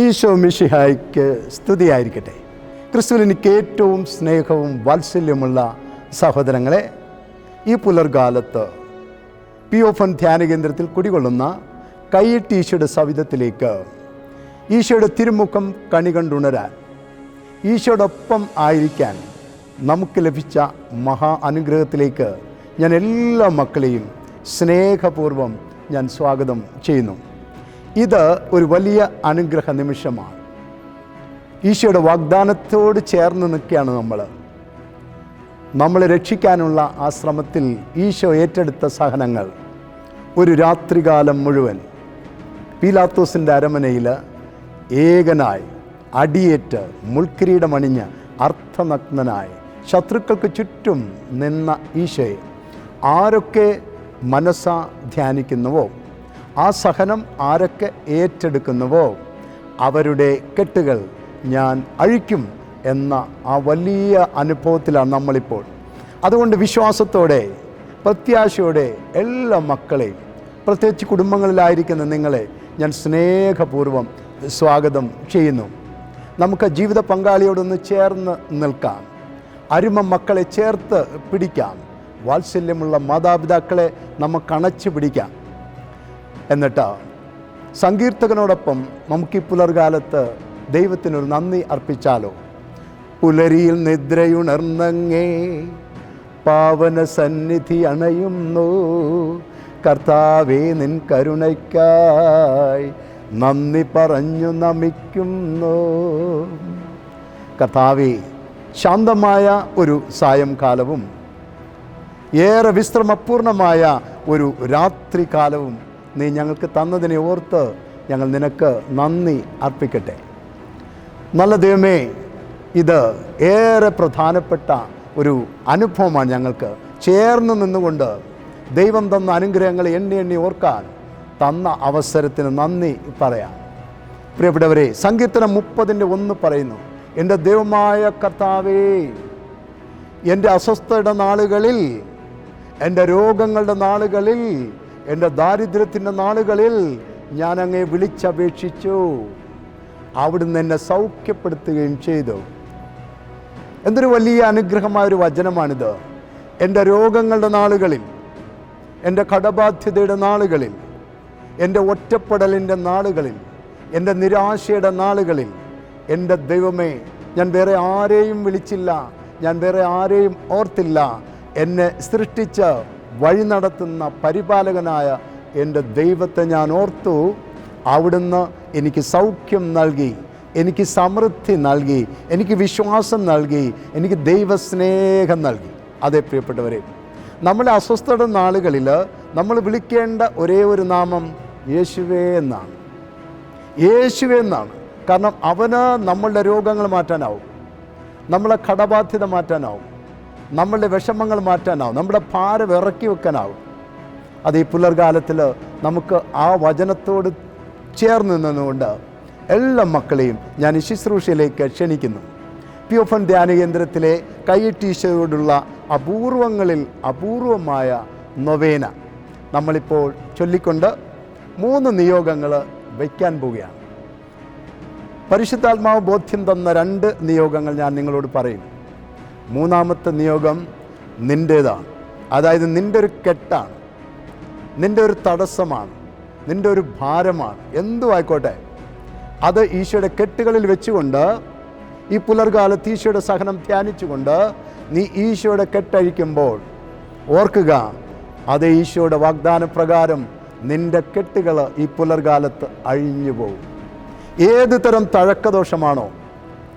ഈശോ മിഷിഹായ്ക്ക് സ്തുതിയായിരിക്കട്ടെ. ക്രിസ്തുവിൽ എനിക്ക് ഏറ്റവും സ്നേഹവും വാത്സല്യമുള്ള സഹോദരങ്ങളെ ഈ പുലർകാലത്ത് പി ഓഫൻ ധ്യാന കേന്ദ്രത്തിൽ കുടികൊള്ളുന്ന കൈയിട്ട് ഈശോയുടെ സവിധത്തിലേക്ക് ഈശോയുടെ തിരുമുഖം കണി കണ്ടുണരാൻ ഈശോടൊപ്പം ആയിരിക്കാൻ നമുക്ക് ലഭിച്ച മഹാ അനുഗ്രഹത്തിലേക്ക് ഞാൻ എല്ലാ മക്കളെയും സ്നേഹപൂർവം ഞാൻ സ്വാഗതം ചെയ്യുന്നു. ഇത് ഒരു വലിയ അനുഗ്രഹ നിമിഷമാണ്. ഈശോയുടെ വാഗ്ദാനത്തോട് ചേർന്ന് നിൽക്കുകയാണ് നമ്മൾ നമ്മളെ രക്ഷിക്കാനുള്ള ആ ശ്രമത്തിൽ ഈശോ ഏറ്റെടുത്ത സഹനങ്ങൾ ഒരു രാത്രികാലം മുഴുവൻ പീലാത്തോസിന്റെ അരമനയിൽ ഏകനായി അടിയേറ്റ് മുൾക്കിരീടമണിഞ്ഞ് അർത്ഥനഗ്നായി ശത്രുക്കൾക്ക് ചുറ്റും നിന്ന ഈശോയെ ആരൊക്കെ മനസ്സ ധ്യാനിക്കുന്നുവോ ആ സഹനം ആരൊക്കെ ഏറ്റെടുക്കുന്നുവോ അവരുടെ കെട്ടുകൾ ഞാൻ അഴിക്കും എന്ന ആ വലിയ അനുഭവത്തിലാണ് നമ്മളിപ്പോൾ. അതുകൊണ്ട് വിശ്വാസത്തോടെ പ്രത്യാശയോടെ എല്ലാ മക്കളെയും പ്രത്യേകിച്ച് കുടുംബങ്ങളിലായിരിക്കുന്ന നിങ്ങളെ ഞാൻ സ്നേഹപൂർവം സ്വാഗതം ചെയ്യുന്നു. നമുക്ക് ജീവിത പങ്കാളിയോടൊന്ന് ചേർന്ന് നിൽക്കാം. അരുമ മക്കളെ ചേർത്ത് പിടിക്കാം. വാത്സല്യമുള്ള മാതാപിതാക്കളെ നമുക്ക് അണച്ചു പിടിക്കാം. എന്നിട്ട് സങ്കീർത്തകനോടൊപ്പം നമുക്ക് ഈ പുലർകാലത്ത് ദൈവത്തിനൊരു നന്ദി അർപ്പിച്ചാലോ? പുലരിയിൽ നിദ്രയുണർന്നങ്ങേ പാവന സന്നിധി അണയുന്നു. കർത്താവേ നിൻ കരുണയ്ക്കായി നന്ദി പറഞ്ഞു നമിക്കുന്നു. കർത്താവേ ശാന്തമായ ഒരു സായംകാലവും ഏറെ വിശ്രമപൂർണമായ ഒരു രാത്രികാലവും നീ ഞങ്ങൾക്ക് തന്നതിനെ ഓർത്ത് ഞങ്ങൾ നിനക്ക് നന്ദി അർപ്പിക്കട്ടെ. നല്ല ദൈവമേ ഇത് ഏറെ പ്രധാനപ്പെട്ട ഒരു അനുഭവമാണ് ഞങ്ങൾക്ക്. ചേർന്ന് നിന്നുകൊണ്ട് ദൈവം തന്ന അനുഗ്രഹങ്ങളെ എണ്ണി എണ്ണി ഓർക്കാൻ തന്ന അവസരത്തിന് നന്ദി പറയാം. പ്രിയപ്പെട്ടവരെ സങ്കീർത്തനം മുപ്പതിന്റെ ഒന്ന് പറയുന്നു എന്റെ ദൈവമായ കർത്താവേ എന്റെ അസ്വസ്ഥയുടെ നാളുകളിൽ എന്റെ രോഗങ്ങളുടെ നാളുകളിൽ എന്റെ ദാരിദ്ര്യത്തിന്റെ നാളുകളിൽ ഞാൻ അങ്ങേ വിളിച്ചപേക്ഷിച്ചു. അവിടുന്ന് എന്നെ സൗഖ്യപ്പെടുത്തുകയും ചെയ്തു. എന്തൊരു വലിയ അനുഗ്രഹമായ ഒരു വചനമാണിത്. എന്റെ രോഗങ്ങളുടെ നാളുകളിൽ എന്റെ കടബാധ്യതയുടെ നാളുകളിൽ എന്റെ ഒറ്റപ്പെടലിന്റെ നാളുകളിൽ എന്റെ നിരാശയുടെ നാളുകളിൽ എന്റെ ദൈവമേ ഞാൻ വേറെ ആരെയും വിളിച്ചില്ല ഞാൻ വേറെ ആരെയും ഓർത്തില്ല. എന്നെ സൃഷ്ടിച്ച് വഴി നടത്തുന്ന പരിപാലകനായ എന്റെ ദൈവത്തെ ഞാൻ ഓർത്തു അവിടുന്ന് എനിക്ക് സൗഖ്യം നൽകി എനിക്ക് സമൃദ്ധി നൽകി എനിക്ക് വിശ്വാസം നൽകി എനിക്ക് ദൈവസ്നേഹം നൽകി. അതേ പ്രിയപ്പെട്ടവരെ നമ്മുടെ അസ്വസ്ഥത നാളുകളിൽ നമ്മൾ വിളിക്കേണ്ട ഒരേ ഒരു നാമം യേശുവേ എന്നാണ്. യേശുവേ എന്നാണ്. കാരണം അവന് നമ്മളുടെ രോഗങ്ങൾ മാറ്റാനാവും. നമ്മളെ കടബാധ്യത മാറ്റാനാവും. നമ്മളുടെ വിഷമങ്ങൾ മാറ്റാനാവും നമ്മുടെ ഭാരം ഇറക്കി വെക്കാനാവും. അത് ഈ പുലർകാലത്തിൽ നമുക്ക് ആ വചനത്തോട് ചേർന്ന് നിന്നുകൊണ്ട് എല്ലാ മക്കളെയും ഞാൻ ശുശ്രൂഷയിലേക്ക് ക്ഷണിക്കുന്നു. പി ഒഫൻ ധ്യാന കേന്ദ്രത്തിലെ കൈയിട്ടീശയോടുള്ള അപൂർവങ്ങളിൽ അപൂർവമായ നൊവേന നമ്മളിപ്പോൾ ചൊല്ലിക്കൊണ്ട് മൂന്ന് നിയോഗങ്ങൾ വയ്ക്കാൻ പോവുകയാണ്. പരിശുദ്ധാത്മാവ് ബോധ്യം തന്ന രണ്ട് നിയോഗങ്ങൾ ഞാൻ നിങ്ങളോട് പറയും. മൂന്നാമത്തെ നിയോഗം നിന്റേതാണ് അതായത് നിന്റെ ഒരു കെട്ടാണ്. നിന്റെ ഒരു തടസ്സമാണ്. നിന്റെ ഒരു ഭാരമാണ്. എന്തും ആയിക്കോട്ടെ. അത് ഈശോയുടെ കെട്ടുകളിൽ വെച്ചുകൊണ്ട് ഈ പുലർകാലത്ത് ഈശോയുടെ സഹനം ധ്യാനിച്ചുകൊണ്ട് നീ ഈശോയുടെ കെട്ടഴിക്കുമ്പോൾ ഓർക്കുക അത് ഈശോയുടെ വാഗ്ദാന പ്രകാരം നിന്റെ കെട്ടുകൾ ഈ പുലർകാലത്ത് അഴിഞ്ഞു പോകും ഏത് തരം തഴക്കദോഷമാണോ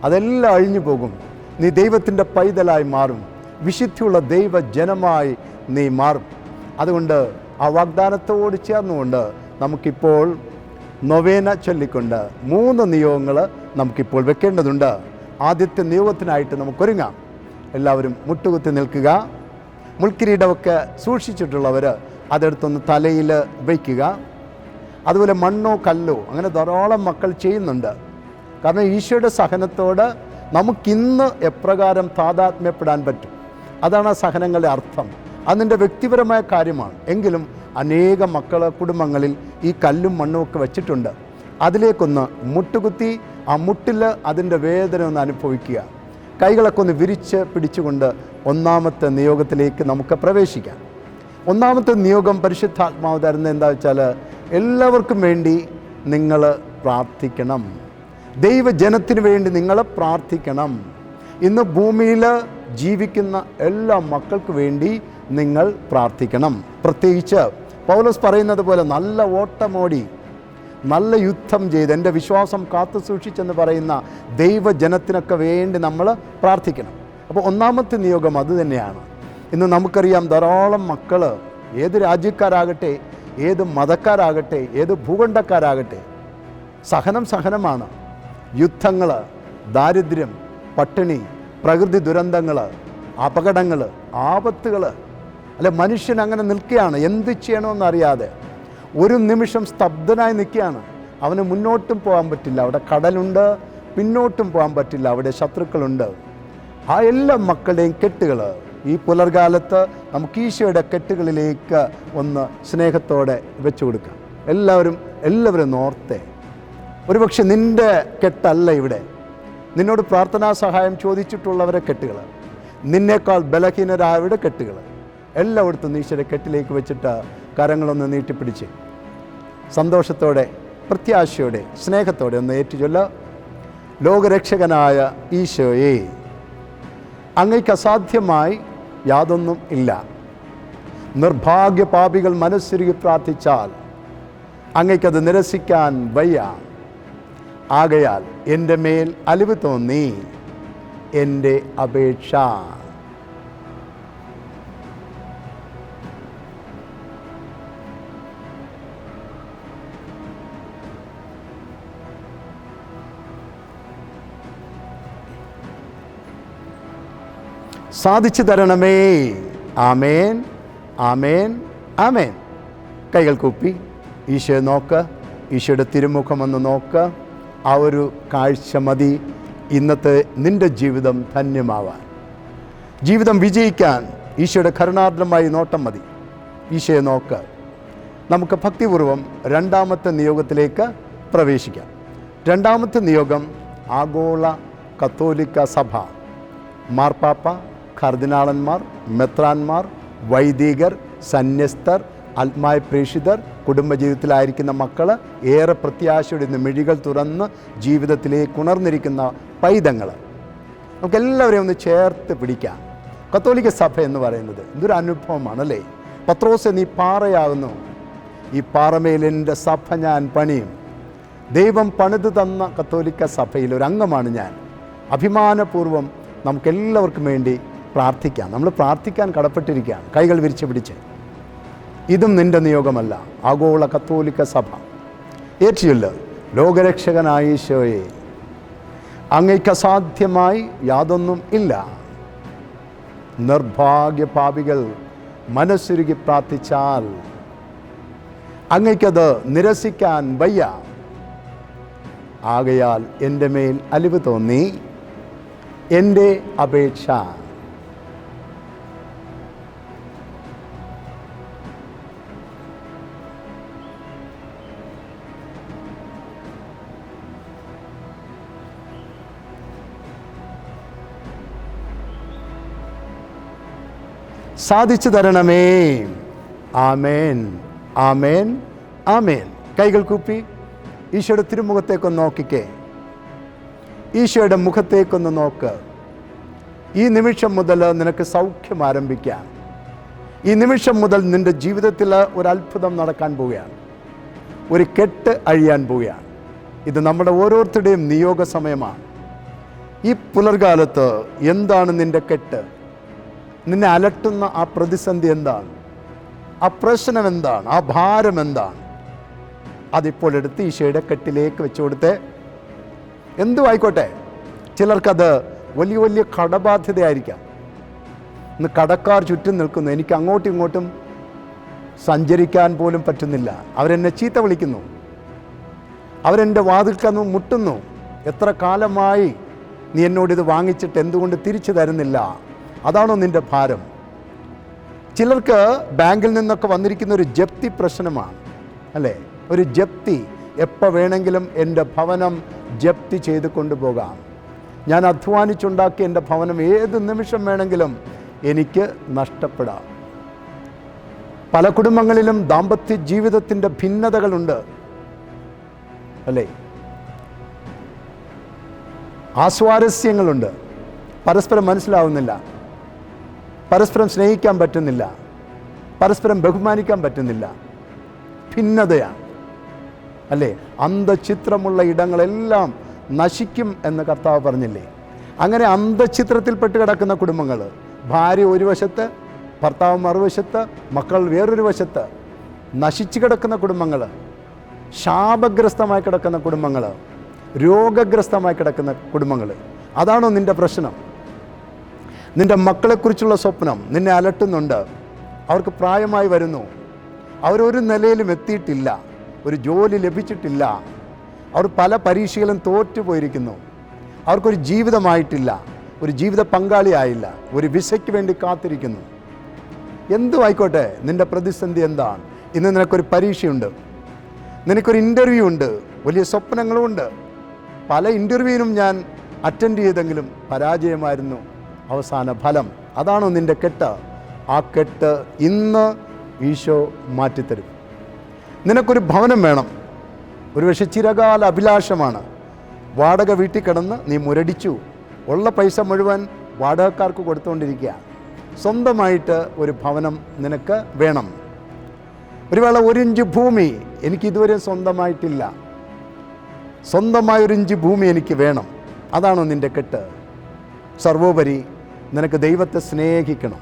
അതെല്ലാം അഴിഞ്ഞു പോകും നീ ദൈവത്തിന്റെ പൈതലായി മാറും. വിശുദ്ധിയുള്ള ദൈവജനമായി നീ മാറും. അതുകൊണ്ട് ആ വാഗ്ദാനത്തോട് ചേർന്നുകൊണ്ട് നമുക്കിപ്പോൾ നൊവേന ചൊല്ലിക്കൊണ്ട് മൂന്ന് നിയോഗങ്ങൾ നമുക്കിപ്പോൾ വെക്കേണ്ടതുണ്ട്. ആദ്യത്തെ നിയോഗത്തിനായിട്ട് നമുക്കൊരുങ്ങാം. എല്ലാവരും മുട്ടുകുത്തി നിൽക്കുക. മുൾക്കിരീടമൊക്കെ സൂക്ഷിച്ചിട്ടുള്ളവർ അതെടുത്തൊന്ന് തലയിൽ വയ്ക്കുക. അതുപോലെ മണ്ണോ കല്ലോ അങ്ങനെ ധാരാളം മക്കൾ ചെയ്യുന്നുണ്ട്. കാരണം ഈശോയുടെ സഹനത്തോട് നമുക്കിന്ന് എപ്രകാരം താതാത്മ്യപ്പെടാൻ പറ്റും? അതാണ് ആ സഹനങ്ങളുടെ അർത്ഥം. അതിന്റെ വ്യക്തിപരമായ കാര്യമാണ്. എങ്കിലും അനേക മക്കളെ കുടുംബങ്ങളിൽ ഈ കല്ലും മണ്ണും ഒക്കെ വെച്ചിട്ടുണ്ട്. അതിലേക്കൊന്ന് മുട്ടുകുത്തി ആ മുട്ടിൽ അതിന്റെ വേദന ഒന്ന് അനുഭവിക്കുക. കൈകളൊക്കെ ഒന്ന് വിരിച്ച് പിടിച്ചുകൊണ്ട് ഒന്നാമത്തെ നിയോഗത്തിലേക്ക് നമുക്ക് പ്രവേശിക്കാം. ഒന്നാമത്തെ നിയോഗം പരിശുദ്ധാത്മാവ് തരുന്നത് എന്താ വെച്ചാൽ എല്ലാവർക്കും വേണ്ടി നിങ്ങൾ പ്രാർത്ഥിക്കണം. ദൈവജനത്തിന് വേണ്ടി നിങ്ങൾ പ്രാർത്ഥിക്കണം. ഇന്ന് ഭൂമിയിൽ ജീവിക്കുന്ന എല്ലാ മക്കൾക്ക് വേണ്ടി നിങ്ങൾ പ്രാർത്ഥിക്കണം. പ്രത്യേകിച്ച് പൗലോസ് പറയുന്നത് പോലെ നല്ല ഓട്ടമോടി നല്ല യുദ്ധം ചെയ്ത് എന്റെ വിശ്വാസം കാത്തു സൂക്ഷിച്ചെന്ന് പറയുന്ന ദൈവജനത്തിനൊക്കെ വേണ്ടി നമ്മൾ പ്രാർത്ഥിക്കണം. അപ്പോൾ ഒന്നാമത്തെ നിയോഗം അത് തന്നെയാണ്. ഇന്ന് നമുക്കറിയാം ധാരാളം മക്കൾ ഏത് രാജ്യക്കാരാകട്ടെ ഏത് മതക്കാരാകട്ടെ ഏത് ഭൂഖണ്ഡക്കാരാകട്ടെ സഹനം സഹനമാണ്. യുദ്ധങ്ങൾ ദാരിദ്ര്യം പട്ടിണി പ്രകൃതി ദുരന്തങ്ങൾ അപകടങ്ങൾ ആപത്തുകൾ അല്ല മനുഷ്യൻ അങ്ങനെ നിൽക്കുകയാണ്. എന്ത് ചെയ്യണമെന്നറിയാതെ ഒരു നിമിഷം സ്തബ്ധനായി നിൽക്കുകയാണ്. അവന് മുന്നോട്ടും പോകാൻ പറ്റില്ല. അവിടെ കടലുണ്ട് പിന്നോട്ടും പോകാൻ പറ്റില്ല. അവിടെ ശത്രുക്കളുണ്ട്. ആ എല്ലാ മക്കളുടെയും കെട്ടുകൾ ഈ പുലർകാലത്ത് നമുക്ക് ഈശോയുടെ കെട്ടുകളിലേക്ക് ഒന്ന് സ്നേഹത്തോടെ വെച്ചു കൊടുക്കാം. എല്ലാവരും എല്ലാവരും നോർത്തേ ഒരുപക്ഷെ നിന്റെ കെട്ടല്ല ഇവിടെ. നിന്നോട് പ്രാർത്ഥനാ സഹായം ചോദിച്ചിട്ടുള്ളവരെ കെട്ടുകൾ. നിന്നേക്കാൾ ബലഹീനരായവരുടെ കെട്ടുകൾ. എല്ലായിടത്തും ഈശ്വര കെട്ടിലേക്ക് വെച്ചിട്ട് കരങ്ങളൊന്ന് നീട്ടിപ്പിടിച്ച് സന്തോഷത്തോടെ പ്രത്യാശയോടെ സ്നേഹത്തോടെ ഒന്ന് ഏറ്റുചൊല്ല. ലോകരക്ഷകനായ ഈശോയെ അങ്ങയ്ക്ക് അസാധ്യമായി യാതൊന്നും ഇല്ല. നിർഭാഗ്യ പാപികൾ മനസ്സുരുകി പ്രാർത്ഥിച്ചാൽ അങ്ങയ്ക്കത് നിരസിക്കാൻ വയ്യ. ആകയാൽ എന്റെ മേൽ അലിവ് തോന്നി. എന്റെ അപേക്ഷ. സാധിച്ചു തരണമേ. ആമേൻ. ആമേൻ. ആമേൻ. കൈകൾ കൂപ്പി. ഈശോയെ നോക്ക്. ഈശോയുടെ തിരുമുഖം ഒന്ന് നോക്ക്. ആ ഒരു കാഴ്ച മതി. ഇന്നത്തെ നിന്റെ ജീവിതം ധന്യമാവാൻ. ജീവിതം വിജയിക്കാൻ ഈശോയുടെ കരുണാർദ്രമായി നോട്ടം മതി. ഈശോയെ നോക്ക്. നമുക്ക് ഭക്തിപൂർവം രണ്ടാമത്തെ നിയോഗത്തിലേക്ക് പ്രവേശിക്കാം. രണ്ടാമത്തെ നിയോഗം ആഗോള കത്തോലിക്ക സഭ. മാർപ്പാപ്പ കർദിനാളന്മാർ മെത്രാന്മാർ വൈദികർ സന്യസ്തർ ആത്മായ പ്രേഷിതർ കുടുംബജീവിതത്തിലായിരിക്കുന്ന മക്കൾ ഏറെ പ്രത്യാശയുടെ മിഴികൾ തുറന്ന് ജീവിതത്തിലേക്ക് ഉണർന്നിരിക്കുന്ന പൈതങ്ങൾ നമുക്കെല്ലാവരെയും ഒന്ന് ചേർത്ത് പിടിക്കാം. കത്തോലിക്ക സഭ എന്ന് പറയുന്നത് എന്തൊരു അനുഭവമാണല്ലേ? പത്രോസ് നീ പാറയാകുന്നു ഈ പാറമേൽ എന്റെ സഭ ഞാൻ പണിയും. ദൈവം പണിത് തന്ന കത്തോലിക്ക സഭയിൽ ഒരു അംഗമാണ് ഞാൻ. അഭിമാനപൂർവം നമുക്കെല്ലാവർക്കും വേണ്ടി പ്രാർത്ഥിക്കാം. നമ്മൾ പ്രാർത്ഥിക്കാൻ കടപ്പെട്ടിരിക്കുകയാണ്. കൈകൾ വിരിച്ച് പിടിച്ച്. ഇതും നിന്റെ നിയോഗമല്ല. ആഗോള കത്തോലിക്ക സഭ. ഏറ്റിയല്ല ലോകരക്ഷകനായ ഈശോയെ. അങ്ങയ്ക്ക് അസാധ്യമായി യാതൊന്നും ഇല്ല. നിർഭാഗ്യ പാപികൾ മനസ്സുരുകി പ്രാർത്ഥിച്ചാൽ അങ്ങയ്ക്കത് നിരസിക്കാൻ വയ്യ. ആകയാൽ എന്റെ മേൽ അലിവ് തോന്നി. എന്റെ അപേക്ഷ സാധിച്ചു തരണമേ. ആമേൻ. ആമേൻ. ആമേൻ. കൈകൾ കൂപ്പി. ഈശോയുടെ തിരുമുഖത്തേക്കൊന്ന് നോക്കിക്കേ. ഈശോയുടെ മുഖത്തേക്കൊന്ന് നോക്ക്. ഈ നിമിഷം മുതൽ നിനക്ക് സൗഖ്യം ആരംഭിക്കാം. ഈ നിമിഷം മുതൽ നിന്റെ ജീവിതത്തിൽ ഒരു അത്ഭുതം നടക്കാൻ പോവുകയാണ്. ഒരു കെട്ട് അഴിയാൻ പോവുകയാണ്. ഇത് നമ്മുടെ ഓരോരുത്തരുടെയും നിയോഗ സമയമാണ്. ഈ പുലർകാലത്ത് എന്താണ് നിന്റെ കെട്ട്? നിന്നെ അലട്ടുന്ന ആ പ്രതിസന്ധി എന്താണ്? ആ പ്രശ്നം എന്താണ്? ആ ഭാരം എന്താണ്? അതിപ്പോൾ എടുത്ത് ഈശോയുടെ കെട്ടിലേക്ക് വെച്ചു കൊടുത്തേ. എന്തു ആയിക്കോട്ടെ. ചിലർക്കത് വലിയ വലിയ കടബാധ്യതയായിരിക്കാം. ഇന്ന് കടക്കാർ ചുറ്റും നിൽക്കുന്നു. എനിക്ക് അങ്ങോട്ടും ഇങ്ങോട്ടും സഞ്ചരിക്കാൻ പോലും പറ്റുന്നില്ല. അവരെന്നെ ചീത്ത വിളിക്കുന്നു. അവരെന്റെ വാതിൽക്കന്ന് മുട്ടുന്നു. എത്ര കാലമായി നീ എന്നോട് ഇത് വാങ്ങിച്ചിട്ട് എന്തുകൊണ്ട് തിരിച്ചു തരുന്നില്ല? അതാണോ നിന്റെ ഭാരം? ചിലർക്ക് ബാങ്കിൽ നിന്നൊക്കെ വന്നിരിക്കുന്ന ഒരു ജപ്തി പ്രശ്നമാണ് അല്ലേ? ഒരു ജപ്തി എപ്പോൾ വേണമെങ്കിലും എന്റെ ഭവനം ജപ്തി ചെയ്ത് കൊണ്ടുപോകാം. ഞാൻ അധ്വാനിച്ചുണ്ടാക്കിയ എന്റെ ഭവനം ഏത് നിമിഷം വേണമെങ്കിലും എനിക്ക് നഷ്ടപ്പെടാം. പല കുടുംബങ്ങളിലും ദാമ്പത്യ ജീവിതത്തിന്റെ ഭിന്നതകളുണ്ട് അല്ലേ? ആസ്വാരസ്യങ്ങളുണ്ട്. പരസ്പരം മനസ്സിലാവുന്നില്ല. പരസ്പരം സ്നേഹിക്കാൻ പറ്റുന്നില്ല. പരസ്പരം ബഹുമാനിക്കാൻ പറ്റുന്നില്ല. ഭിന്നതയാണ്. അല്ലേ? അന്ധചിത്രമുള്ള ഇടങ്ങളെല്ലാം നശിക്കും എന്ന് കർത്താവ് പറഞ്ഞില്ലേ? അങ്ങനെ അന്ധചിത്രത്തിൽപ്പെട്ട് കിടക്കുന്ന കുടുംബങ്ങൾ ഭാര്യ ഒരു വശത്ത് ഭർത്താവ് മറുവശത്ത് മക്കൾ വേറൊരു വശത്ത് നശിച്ചു കിടക്കുന്ന കുടുംബങ്ങൾ ശാപഗ്രസ്തമായി കിടക്കുന്ന കുടുംബങ്ങൾ രോഗഗ്രസ്തമായി കിടക്കുന്ന കുടുംബങ്ങൾ. അതാണോ നിന്റെ പ്രശ്നം? നിന്റെ മക്കളെക്കുറിച്ചുള്ള സ്വപ്നം നിന്നെ അലട്ടുന്നുണ്ട്. അവർക്ക് പ്രായമായി വരുന്നു. അവരൊരു നിലയിലും എത്തിയിട്ടില്ല. ഒരു ജോലി ലഭിച്ചിട്ടില്ല. അവർ പല പരീക്ഷകളും തോറ്റുപോയിരിക്കുന്നു. അവർക്കൊരു ജീവിതമായിട്ടില്ല. ഒരു ജീവിത പങ്കാളിയായില്ല. ഒരു വിസയ്ക്ക് വേണ്ടി കാത്തിരിക്കുന്നു. എന്തും ആയിക്കോട്ടെ നിന്റെ പ്രതിസന്ധി എന്താണ്? ഇന്ന് നിനക്കൊരു പരീക്ഷയുണ്ട്. നിനക്കൊരു ഇന്റർവ്യൂ ഉണ്ട് വലിയ സ്വപ്നങ്ങളുമുണ്ട്. പല ഇന്റർവ്യൂവിനും ഞാൻ അറ്റൻഡ് ചെയ്തെങ്കിലും പരാജയമായിരുന്നു. അവസാന ഫലം. അതാണ് നിന്റെ കെട്ട്? ആ കെട്ട് ഇന്ന് ഈശോ മാറ്റിത്തരും. നിനക്കൊരു ഭവനം വേണം. ഒരുപക്ഷെ ചിരകാല അഭിലാഷമാണ്. വാടക വീട്ടിൽ കിടന്ന് നീ മുരടിച്ചു. ഉള്ള പൈസ മുഴുവൻ വാടകക്കാർക്ക് കൊടുത്തുകൊണ്ടിരിക്കുക. സ്വന്തമായിട്ട് ഒരു ഭവനം നിനക്ക് വേണം. ഒരു വേള ഒരു ഇഞ്ച് ഭൂമി എനിക്ക് ഇതുവരെ സ്വന്തമായിട്ടില്ല. സ്വന്തമായ ഒരു ഇഞ്ച് ഭൂമി എനിക്ക് വേണം. അതാണോ നിന്റെ കെട്ട്? സർവോപരി നിനക്ക് ദൈവത്തെ സ്നേഹിക്കണം.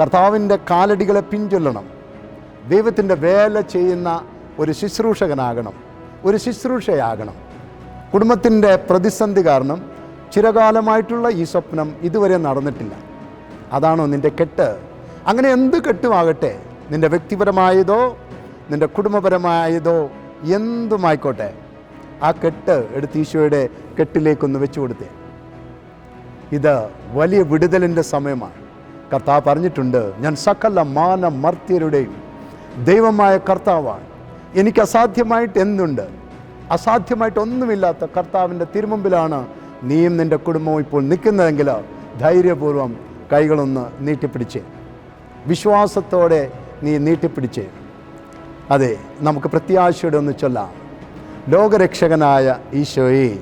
കർത്താവിന്റെ കാലടികളെ പിൻചൊല്ലണം. ദൈവത്തിന്റെ വേല ചെയ്യുന്ന ഒരു ശുശ്രൂഷകനാകണം. ഒരു ശുശ്രൂഷയാകണം. കുടുംബത്തിന്റെ പ്രതിസന്ധി കാരണം ചിരകാലമായിട്ടുള്ള ഈ സ്വപ്നം ഇതുവരെ നടന്നിട്ടില്ല. അതാണോ നിന്റെ കെട്ട്? അങ്ങനെ എന്ത് കെട്ടുമാകട്ടെ? നിന്റെ വ്യക്തിപരമായതോ നിന്റെ കുടുംബപരമായതോ എന്തുമായിക്കോട്ടെ? ആ കെട്ട് എടുത്ത് ഈശോയുടെ കെട്ടിലേക്കൊന്ന് വെച്ചു കൊടുത്തേ ഇത് വലിയ വിടുതലിന്റെ സമയമാണ്. കർത്താവ് പറഞ്ഞിട്ടുണ്ട് ഞാൻ സകല മാന മർത്യരുടെയും ദൈവമായ കർത്താവാണ്. എനിക്ക് അസാധ്യമായിട്ട് എന്തുണ്ട്? അസാധ്യമായിട്ട് ഒന്നുമില്ലാത്ത കർത്താവിന്റെ തിരുമുമ്പിലാണ് നീയും നിന്റെ കുടുംബവും ഇപ്പോൾ നിൽക്കുന്നതെങ്കിൽ ധൈര്യപൂർവം കൈകളൊന്ന് നീട്ടിപ്പിടിച്ച്. വിശ്വാസത്തോടെ നീ നീട്ടിപ്പിടിച്ച്. അതെ നമുക്ക് പ്രത്യാശയോടെ ഒന്ന് ചൊല്ലാം. ലോകരക്ഷകനായ ഈശോയെ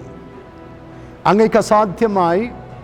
അങ്ങേക്ക് അസാധ്യമായി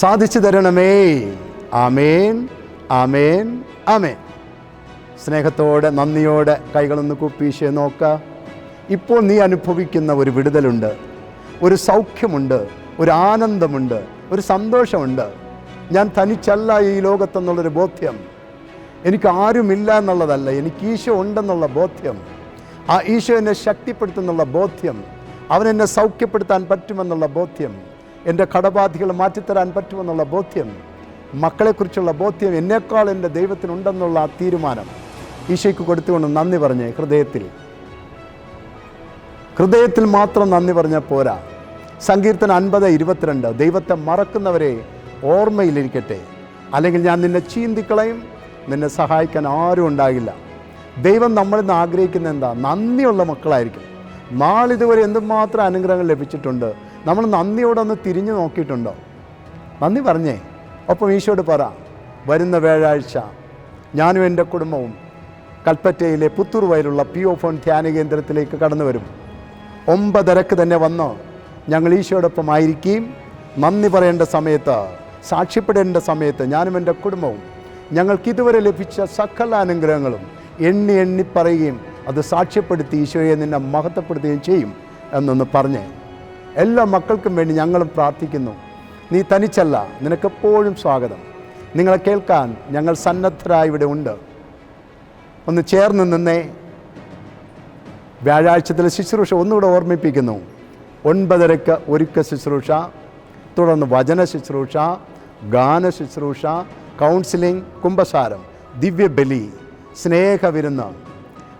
സാധിച്ചു തരണമേ. ആമേൻ ആമേൻ ആമേൻ. സ്നേഹത്തോടെ നന്ദിയോടെ കൈകളൊന്ന് കുപ്പീശെ നോക്ക. ഇപ്പോൾ നീ അനുഭവിക്കുന്ന ഒരു വിടുതലുണ്ട് ഒരു സൗഖ്യമുണ്ട് ഒരു ആനന്ദമുണ്ട് ഒരു സന്തോഷമുണ്ട്. ഞാൻ തനിച്ചല്ല ഈ ലോകത്തെന്നുള്ളൊരു ബോധ്യം. എനിക്ക് ആരുമില്ല എന്നുള്ളതല്ല എനിക്ക് ഈശോ ഉണ്ടെന്നുള്ള ബോധ്യം. ആ ഈശോ എന്നെ ശക്തിപ്പെടുത്തുന്നുള്ള ബോധ്യം. അവനെന്നെ സൗഖ്യപ്പെടുത്താൻ പറ്റുമെന്നുള്ള ബോധ്യം. എന്റെ കടബാധികൾ മാറ്റിത്തരാൻ പറ്റുമെന്നുള്ള ബോധ്യം മക്കളെക്കുറിച്ചുള്ള ബോധ്യം എന്നേക്കാൾ എന്റെ ദൈവത്തിനുണ്ടെന്നുള്ള ആ തീരുമാനം ഈശോയ്ക്ക് കൊടുത്തുകൊണ്ട് നന്ദി പറഞ്ഞ് ഹൃദയത്തിൽ. ഹൃദയത്തിൽ മാത്രം നന്ദി പറഞ്ഞ പോരാ. സങ്കീർത്തനം അൻപത് ഇരുപത്തിരണ്ട്. ദൈവത്തെ മറക്കുന്നവരെ ഓർമ്മയിലിരിക്കട്ടെ. അല്ലെങ്കിൽ ഞാൻ നിന്നെ ചീന്തിക്കളയും നിന്നെ സഹായിക്കാൻ ആരും ഉണ്ടാകില്ല. ദൈവം നമ്മളിൽ നിന്ന് ആഗ്രഹിക്കുന്ന എന്താ? നന്ദിയുള്ള മക്കളായിരിക്കും. നാളിതുവരെ എന്തുമാത്രം അനുഗ്രഹങ്ങൾ ലഭിച്ചിട്ടുണ്ട്. നമ്മൾ നന്ദിയോടെ ഒന്ന് തിരിഞ്ഞു നോക്കിയിട്ടുണ്ടോ? നന്ദി പറഞ്ഞേ. ഒപ്പം ഈശോട് പറ വരുന്ന വ്യാഴാഴ്ച ഞാനും എന്റെ കുടുംബവും കൽപ്പറ്റയിലെ പുത്തൂർ വയലുള്ള പി ഒ ഫോൺ ധ്യാന കേന്ദ്രത്തിലേക്ക് കടന്നു വരും. ഒമ്പതരക്ക് തന്നെ വന്ന്? ഞങ്ങൾ ഈശോടൊപ്പം ആയിരിക്കുകയും നന്ദി പറയേണ്ട സമയത്ത് സാക്ഷ്യപ്പെടേണ്ട സമയത്ത് ഞാനും എന്റെ കുടുംബവും ഞങ്ങൾക്ക് ഇതുവരെ ലഭിച്ച സകല അനുഗ്രഹങ്ങളും എണ്ണി എണ്ണി പറയുകയും അത് സാക്ഷ്യപ്പെടുത്തി ഈശോയെ നിന്നെ മഹത്വപ്പെടുത്തുകയും ചെയ്യും എന്നൊന്ന് പറഞ്ഞേ. എല്ലാ മക്കൾക്കും വേണ്ടി ഞങ്ങളും പ്രാർത്ഥിക്കുന്നു. നീ തനിച്ചല്ല നിനക്കെപ്പോഴും സ്വാഗതം. നിങ്ങളെ കേൾക്കാൻ ഞങ്ങൾ സന്നദ്ധരായി ഇവിടെ ഉണ്ട്. ഒന്ന് ചേർന്ന് നിന്നേ. വ്യാഴാഴ്ചത്തിലെ ശുശ്രൂഷ ഒന്നുകൂടെ ഓർമ്മിപ്പിക്കുന്നു. ഒൻപതരക്ക് ഒരുക്ക ശുശ്രൂഷ തുടർന്ന് വചന ശുശ്രൂഷ ഗാന ശുശ്രൂഷ കൗൺസിലിംഗ് കുംഭസാരം ദിവ്യബലി സ്നേഹവിരുന്ന്.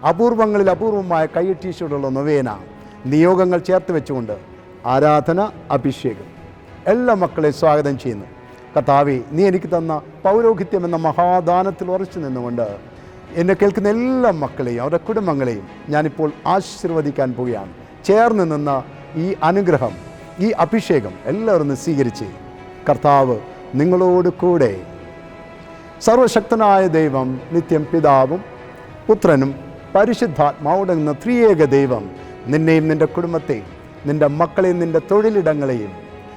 അപൂർവങ്ങളിൽ അപൂർവമായ കൈയറ്റീശോടുള്ള നൊവേന. നിയോഗങ്ങൾ ചേർത്ത് വെച്ചുകൊണ്ട് ആരാധന അഭിഷേകം. എല്ലാ മക്കളെ സ്വാഗതം ചെയ്യുന്നു. കർത്താവെ നീ എനിക്ക് തന്ന പൗരോഹിത്യം എന്ന മഹാദാനത്തിൽ ഉറച്ചു നിന്നുകൊണ്ട് എന്നെ കേൾക്കുന്ന എല്ലാ മക്കളെയും അവരുടെ കുടുംബങ്ങളെയും ഞാനിപ്പോൾ ആശീർവദിക്കാൻ പോവുകയാണ്. ചേർന്ന് നിന്ന ഈ അനുഗ്രഹം ഈ അഭിഷേകം എല്ലാവരും സ്വീകരിച്ച് കർത്താവ് നിങ്ങളോട് കൂടെ സർവശക്തനായ ദൈവം നിത്യം പിതാവും പുത്രനും പരിശുദ്ധാത്മാവുടങ്ങുന്ന ത്രിയേക ദൈവം നിന്നെയും നിന്റെ കുടുംബത്തെയും നിന്റെ മക്കളെയും നിന്റെ തൊഴിലിടങ്ങളെയും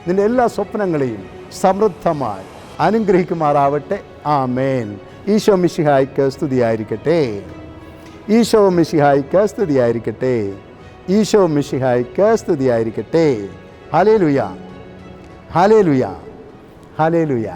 നിന്റെ എല്ലാ സ്വപ്നങ്ങളെയും സമൃദ്ധമായി അനുഗ്രഹിക്കുമാറാവട്ടെ. ആ മേൻ ഈശോ മിശിഹായ്ക്ക് സ്തുതിയായിരിക്കട്ടെ. ഈശോ മിശിഹായ്ക്ക് സ്തുതിയായിരിക്കട്ടെ. ഈശോ മിശിഹായ്ക്ക് സ്തുതിയായിരിക്കട്ടെ. ഹലേ ലുയാ ഹലേ ലുയാ ഹലേ ലുയ